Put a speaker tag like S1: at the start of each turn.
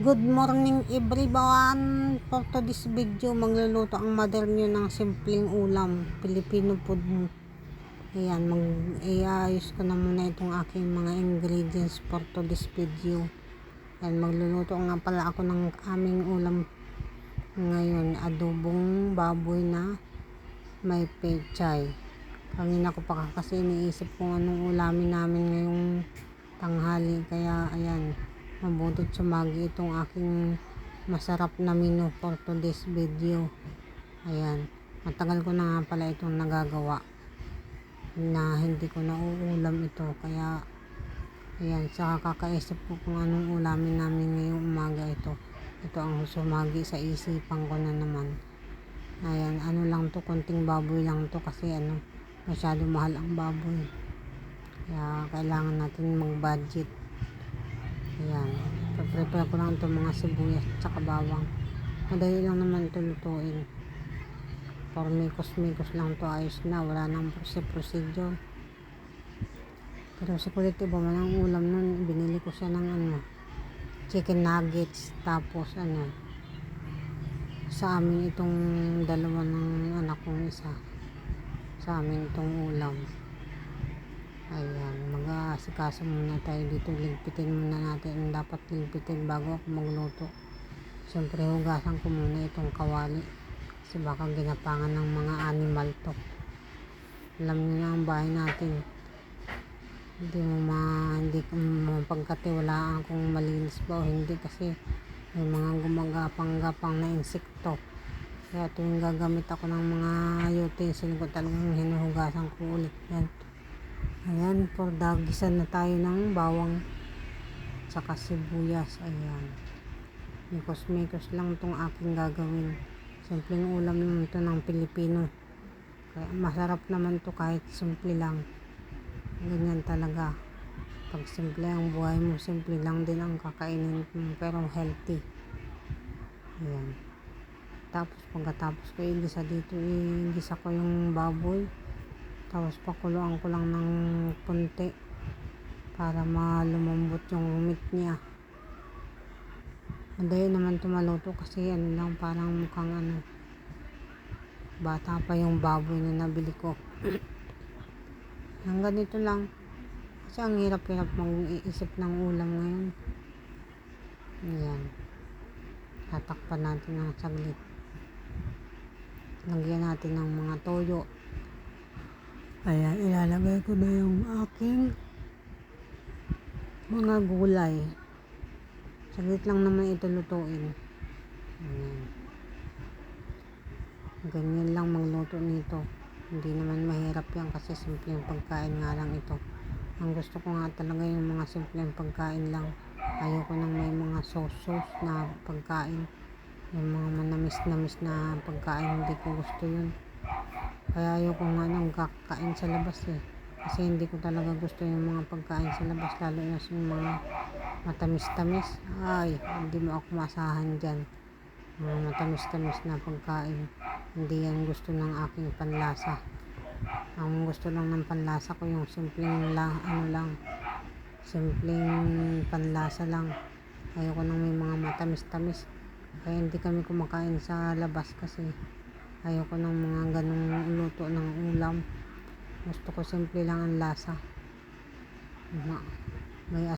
S1: Good morning everyone! For today's video, magluluto ang mother niyo ng simpleng ulam, Filipino food. Ayan, mag-iayos ko na muna itong aking mga ingredients for today's video. Ayan, magluluto nga pala ako ng aming ulam ngayon, adobong baboy na may pechay. Kanina ko pa kasi iniisip kung anong ulamin namin ngayong tanghali, kaya ayan, mabutit sumagi itong aking masarap na menu for today's video. Ayan. Matagal ko na nga pala itong nagagawa na hindi ko nauulam ito. Kaya ayan sa kakaisip ko kung anong ulamin namin ngayong umaga ito. Ito ang sumagi sa isipan ko na naman. Ayan ano lang to konting baboy lang to kasi ano masyado mahal ang baboy. Kaya kailangan natin mag budget Ayan. Prepare ko lang itong mga sibuyas at bawang. Madali lang naman ito lutuin. For mikos-mikos lang to ayos na. Wala nang procedure. Pero sa kulit iba man ang ulam nun, binili ko siya ng ano, chicken nuggets. Tapos ano, sa amin itong dalawa ng anak kong isa. Sa amin itong ulam. Ayan, mag-aasikaso muna tayo dito. Ligpitin muna natin ang dapat ligpitin bago ako magluto. Siyempre, hugasan ko muna itong kawali. Kasi baka ginapangan ng mga animal to. Alam niyo na ang bahay natin. Hindi mo ma, hindi ko mapagkatiwalaan kung malinis ba o hindi kasi may mga gumagapang-gapang na insekto. Kaya tuwing gagamit ako ng mga utensil ko talagang hinuhugasan ko ulit yan. Ayan, for dagisan na tayo ng bawang tsaka sibuyas. Ayan. Mikos-mikos lang itong aking gagawin. Simpleng ulam naman ito ng Pilipino. Kaya masarap naman to kahit simple lang. Ganyan talaga. Pag simple ang buhay mo, simple lang din ang kakainin mo, pero healthy. Ayan. Tapos pagkatapos ko igisa dito, igisa ko yung baboy. Tapos pakuluan ko lang ng punti para malumambot yung meat niya. Madali naman tumaluto kasi ano lang parang mukhang ano bata pa yung baboy na nabili ko. Hanggang ganito lang. Kasi ang hirap-hirap mag-iisip ng ulam ngayon. Ayan. Tatakpan natin ng saglit. Lagyan natin ng mga toyo. Ayan, ilalagay ko na yung aking mga gulay. Saglit lang naman ito lutuin. Ayan. Ganyan lang magluto nito. Hindi naman mahirap yan kasi simpleng pagkain nga lang ito. Ang gusto ko nga talaga yung mga simpleng pagkain lang. Ayoko nang may mga sauce-sauce na pagkain. Yung mga manamis-namis na pagkain, hindi ko gusto yun. Kaya ayoko nga nang kakain sa labas eh. Kasi hindi ko talaga gusto yung mga pagkain sa labas, lalo na yung mga matamis-tamis. Ay, hindi mo ako masahan dyan. Mga matamis-tamis na pagkain. Hindi yan gusto ng aking panlasa. Ang gusto lang ng panlasa ko yung simpleng lang, ano lang, simpleng panlasa lang. Ayoko nang may mga matamis-tamis. Kaya hindi kami kumakain sa labas kasi ayoko ng mga ganong luto ng ulam. Gusto ko simple lang ang lasa. May